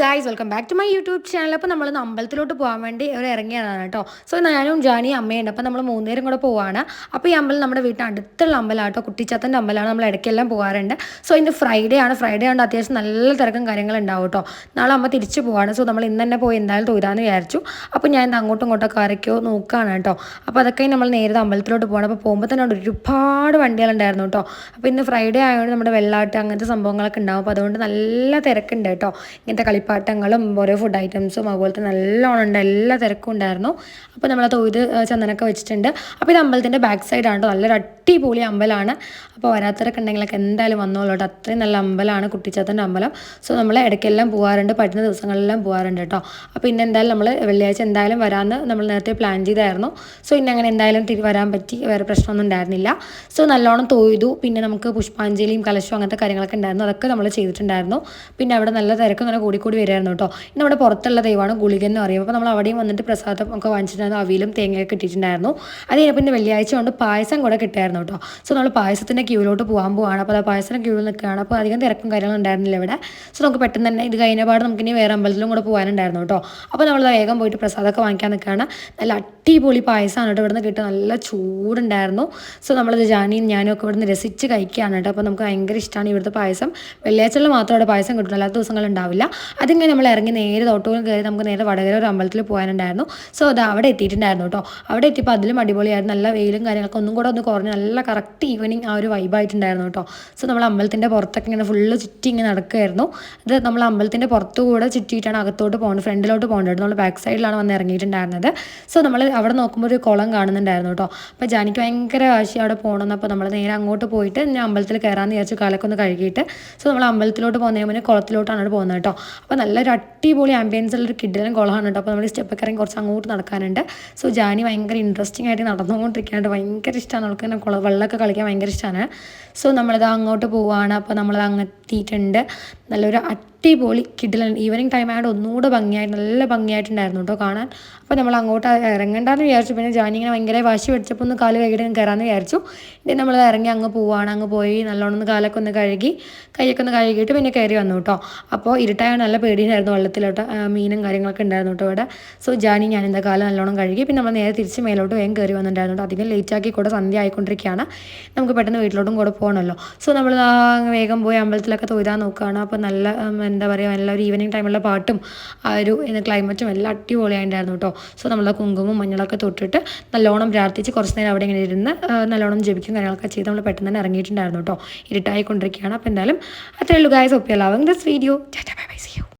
Guys welcome back to my YouTube channel അപ്പോൾ നമ്മൾ അമ്പലത്തിലോട്ട് പോകാൻ വേണ്ടി ഒരു ഇറങ്ങിയതാണ് കേട്ടോ. സോ ഞാനും ജാനി അമ്മയുണ്ട്. അപ്പോൾ നമ്മൾ മൂന്നുപേരും കൂടെ പോവാണ്. അപ്പോൾ ഈ അമ്പലം നമ്മുടെ വീട്ടിൽ അടുത്തുള്ള അമ്പലമാണ് കേട്ടോ. കുട്ടിച്ചാത്തന്റെ അമ്പലമാണ്. നമ്മൾ ഇടയ്ക്കെല്ലാം പോകാറുണ്ട് സോ ഇന്ന് ഫ്രൈഡേ ആണ്. ഫ്രൈഡേ ആണ്ട് അത്യാവശ്യം നല്ല തിരക്കും കാര്യങ്ങളുണ്ടാവും കേട്ടോ. നാളെ അമ്മ തിരിച്ചു പോവാണ്. സോ നമ്മൾ ഇന്ന് തന്നെ പോയി എന്തായാലും തൊയ്താന്ന് വിചാരിച്ചു. അപ്പോൾ ഞാൻ ഇത് അങ്ങോട്ടും ഇങ്ങോട്ടൊക്കെ ആരൊക്കെയോ നോക്കുകയാണ് കേട്ടോ. അപ്പോൾ അതൊക്കെ നമ്മൾ നേരത്തെ അമ്പലത്തിലോട്ട് പോകണം അപ്പോൾ പോകുമ്പോൾ തന്നെ അവിടെ ഒരുപാട് വണ്ടികളുണ്ടായിരുന്നു കേട്ടോ. അപ്പോൾ ഇന്ന് ഫ്രൈഡേ ആയതുകൊണ്ട് നമ്മുടെ വെള്ളാട്ട് അങ്ങനത്തെ സംഭവങ്ങളൊക്കെ ഉണ്ടാവും. അപ്പോൾ അതുകൊണ്ട് നല്ല തിരക്കുണ്ട് കേട്ടോ. ഇങ്ങനത്തെ കളിപ്പാട്ടങ്ങളും ഓരോ ഫുഡ് ഐറ്റംസും അതുപോലെ തന്നെ നല്ലോണം ഉണ്ട് എല്ലാ തിരക്കും ഉണ്ടായിരുന്നു. അപ്പോൾ നമ്മൾ തൊയ്ത് ചന്ദനൊക്കെ വെച്ചിട്ടുണ്ട്. അപ്പോൾ ഇത് അമ്പലത്തിന്റെ ബാക്ക് സൈഡാണ് നല്ലൊരു അടിപൊളി അമ്പലമാണ് അപ്പോൾ വരാത്തവരൊക്കെ ഉണ്ടെങ്കിലൊക്കെ എന്തായാലും വന്നോളൂ കേട്ടോ അത്രയും നല്ല അമ്പലമാണ് കുട്ടിച്ചാത്തന്റെ അമ്പലം. സോ നമ്മൾ ഇടയ്ക്കെല്ലാം പോകാറുണ്ട് പറ്റുന്ന ദിവസങ്ങളിലെല്ലാം പോകാറുണ്ട് കേട്ടോ അപ്പോൾ ഇന്ന് എന്തായാലും നമ്മൾ വെള്ളിയാഴ്ച എന്തായാലും വരാമെന്ന് നമ്മൾ നേരത്തെ പ്ലാൻ ചെയ്തായിരുന്നു. സോ ഇന്ന് അങ്ങനെ എന്തായാലും തിരി വരാൻ പറ്റി. വേറെ പ്രശ്നമൊന്നും ഉണ്ടായിരുന്നില്ല. സോ നല്ലോണം തൊയ്തു പിന്നെ നമുക്ക് പുഷ്പാഞ്ജലിയും കലശവും അങ്ങനത്തെ കാര്യങ്ങളൊക്കെ ഉണ്ടായിരുന്നു. അതൊക്കെ നമ്മൾ ചെയ്തിട്ടുണ്ടായിരുന്നു. പിന്നെ അവിടെ നല്ല തിരക്കും അങ്ങനെ കൂടിക്കൂടി വരുമായിരുന്നു കേട്ടോ. നമ്മുടെ പുറത്തുള്ള ദൈവമാണ് ഗുളിക എന്ന് പറയും അപ്പോൾ നമ്മൾ അവിടെയും വന്നിട്ട് പ്രസാദം ഒക്കെ വാങ്ങിച്ചിട്ടുണ്ടായിരുന്നു അവിയിലും തേങ്ങയൊക്കെ കിട്ടിയിട്ടുണ്ടായിരുന്നു. അത് കഴിഞ്ഞപ്പോൾ പിന്നെ വെള്ളിയാഴ്ച കൊണ്ട് പായസം കൂടെ കിട്ടായിരുന്നു കേട്ടോ. സോ നമ്മൾ പായസത്തിന്റെ ക്യൂവിലോട്ട് പോകാൻ പോവാണ്. അപ്പോൾ ആ പായസത്തിന്റെ ക്യൂവിൽ നിൽക്കുകയാണ്. അപ്പോൾ അധികം തിരക്കും കാര്യങ്ങളും ഉണ്ടായിരുന്നില്ല ഇവിടെ. സോ നമുക്ക് പെട്ടെന്ന് തന്നെ ഇത് കഴിഞ്ഞ പാട് നമുക്ക് ഇനി വേറെ അമ്പലത്തിലും കൂടെ പോകാനുണ്ടായിരുന്നു കേട്ടോ. അപ്പോൾ നമ്മൾ വേഗം പോയിട്ട് പ്രസാദമൊക്കെ വാങ്ങിക്കാൻ നിൽക്കുകയാണ്. നല്ല അടിപൊളി പായസമാണ് കേട്ടോ ഇവിടുന്ന് കിട്ടുക. നല്ല ചൂടുണ്ടായിരുന്നു. സോ നമ്മളത് ജാനിയും ഞാനും ഒക്കെ ഇവിടുന്ന് രസിച്ച് കഴിക്കുകയാണ് കേട്ടോ. അപ്പോൾ നമുക്ക് ഭയങ്കര ഇഷ്ടമാണ് ഇവിടുത്തെ പായസം. വെള്ളിയാഴ്ചകളിൽ മാത്രം അവിടെ പായസം കിട്ടും. അല്ലാത്ത ദിവസങ്ങൾ ഉണ്ടാവില്ല. അതിങ്ങനെ നമ്മൾ ഇറങ്ങി നേരെ തോട്ടൂരും കയറി നമുക്ക് നേരെ വടകര ഒരു അമ്പലത്തിൽ പോകാനുണ്ടായിരുന്നു. സോ അത് അവിടെ എത്തിയിട്ടുണ്ടായിരുന്നു കേട്ടോ അവിടെ എത്തിയപ്പോൾ അതിലും അടിപൊളിയായിരുന്നു. നല്ല വെയിലും കാര്യങ്ങളൊക്കെ ഒന്നും കൂടെ ഒന്ന് കുറഞ്ഞ് നല്ല കറക്റ്റ് ഈവനിങ് ആ ഒരു വൈബായിട്ടുണ്ടായിരുന്നു കേട്ടോ സോ നമ്മൾ അമ്പലത്തിന്റെ പുറത്തൊക്കെ ഇങ്ങനെ ഫുള്ള് ചുറ്റി ഇങ്ങനെ നടക്കുമായിരുന്നു ഇത് നമ്മൾ അമ്പലത്തിന്റെ പുറത്തുകൂടെ ചുറ്റിയിട്ടാണ് അകത്തോട്ട് പോകുന്നത് ഫ്രണ്ടിലോട്ട് പോകേണ്ടത് നമ്മൾ ബാക്ക് സൈഡിലാണ് വന്ന് ഇറങ്ങിയിട്ടുണ്ടായിരുന്നത്. സോ നമ്മൾ അവിടെ നോക്കുമ്പോൾ ഒരു കുളം കാണുന്നുണ്ടായിരുന്നു കേട്ടോ അപ്പോൾ ജാനിക്ക് ഭയങ്കര വാശി അവിടെ പോകണമെന്ന് അപ്പോൾ നമ്മൾ നേരെ അങ്ങോട്ട് പോയിട്ട് ഞാൻ അമ്പലത്തിൽ കയറാമെന്ന് വിചാരിച്ചു കാലൊക്കെ ഒന്ന് കഴുകിയിട്ട് സോ നമ്മൾ അമ്പലത്തിലോട്ട് പോകുന്നതിന് മുന്നേ കുളത്തിലോട്ടാണ് അവിടെ പോകുന്നത് കേട്ടോ അപ്പോൾ നല്ലൊരു അടിപൊളി ആംബിയൻസ് ഉള്ളൊരു കിഡിലും കുളമാണ് കേട്ടോ. അപ്പോൾ നമ്മൾ സ്റ്റെപ്പൊക്കെ ഇറങ്ങി കുറച്ച് അങ്ങോട്ട് നടക്കാനുണ്ട്. സോ ജാനി ഭയങ്കര ഇൻട്രസ്റ്റിംഗ് ആയിട്ട് നടന്നുകൊണ്ടിരിക്കാനായിട്ട് ഭയങ്കര ഇഷ്ടമാണ് അവൾക്ക് ഇങ്ങനെ കുള വെള്ളമൊക്കെ കളിക്കാൻ ഭയങ്കര ഇഷ്ടമാണ് സോ നമ്മളിത് അങ്ങോട്ട് പോവുകയാണ് അപ്പോൾ നമ്മളത് അങ്ങെത്തിയിട്ടുണ്ട് നല്ലൊരു നല്ലൊരു അടിപൊളി കിഡിലാണ് ഈവനിങ് ടൈം ആയതുകൊണ്ട് ഒന്നുകൂടെ ഭംഗിയായിട്ട് നല്ല ഭംഗിയായിട്ടുണ്ടായിരുന്നു കേട്ടോ കാണാൻ. അപ്പോൾ നമ്മൾ അങ്ങോട്ട് ഇറങ്ങണ്ടെന്ന് വിചാരിച്ചു. പിന്നെ ജാനി ഇങ്ങനെ ഭയങ്കര വാശി പിടിച്ചപ്പോൾ ഒന്ന് കാൽ കഴുകിയിട്ട് ഞാൻ കയറാമെന്ന് വിചാരിച്ചു. പിന്നെ നമ്മൾ ഇറങ്ങി അങ്ങ് പോവാണ്. അങ്ങ് പോയി നല്ലോണം ഒന്ന് കാലൊക്കെ ഒന്ന് കഴുകി കൈയൊക്കെ ഒന്ന് കഴുകിയിട്ട് പിന്നെ കയറി വന്നു കേട്ടോ അപ്പോൾ ഇരുട്ടായ നല്ല പേടിയായിരുന്നു വെള്ളത്തിലോട്ട് മീനും കാര്യങ്ങളൊക്കെ ഉണ്ടായിരുന്നു കേട്ടോ ഇവിടെ. സോ ജാനി ഞാൻ എന്താ കാലം നല്ലോണം കഴുകി പിന്നെ നമ്മൾ നേരെ തിരിച്ച് മേലോട്ട് വേഗം കയറി വന്നിട്ടുണ്ടായിരുന്നു കേട്ടോ അധികം ലേറ്റ് ആക്കി കൂടെ സന്ധ്യ ആയിക്കൊണ്ടിരിക്കുകയാണ്. നമുക്ക് പെട്ടെന്ന് വീട്ടിലോട്ടും കൂടെ പോകണമല്ലോ സോ നമ്മൾ വേഗം പോയി അമ്പലത്തിലൊക്കെ തൊയ്താൻ നോക്കുകയാണ്. അപ്പോൾ നല്ല എന്താ പറയുക നല്ല ഒരു ഈവനിങ് ടൈമുള്ള പാട്ടും ആ ഒരു ക്ലൈമറ്റും എല്ലാം അടിപൊളിയായിട്ടുണ്ടായിരുന്നു കേട്ടോ സോ നമ്മൾ കുങ്കുമം മഞ്ഞളൊക്കെ തൊട്ടിട്ട് നല്ലോണം പ്രാർത്ഥിച്ച് കുറച്ച് നേരം അവിടെ ഇങ്ങനെ ഇരുന്ന് നല്ലോണം ജപിക്കും കാര്യങ്ങളൊക്കെ ചെയ്ത് നമ്മൾ പെട്ടെന്ന് തന്നെ ഇറങ്ങിയിട്ടുണ്ടായിരുന്നു കേട്ടോ ഇരുട്ടായിക്കൊണ്ടിരിക്കുകയാണ്. അപ്പോൾ എന്തായാലും അത്രയുള്ളൂ guys ഒപ്പിയല്ലാവും this video bye bye see you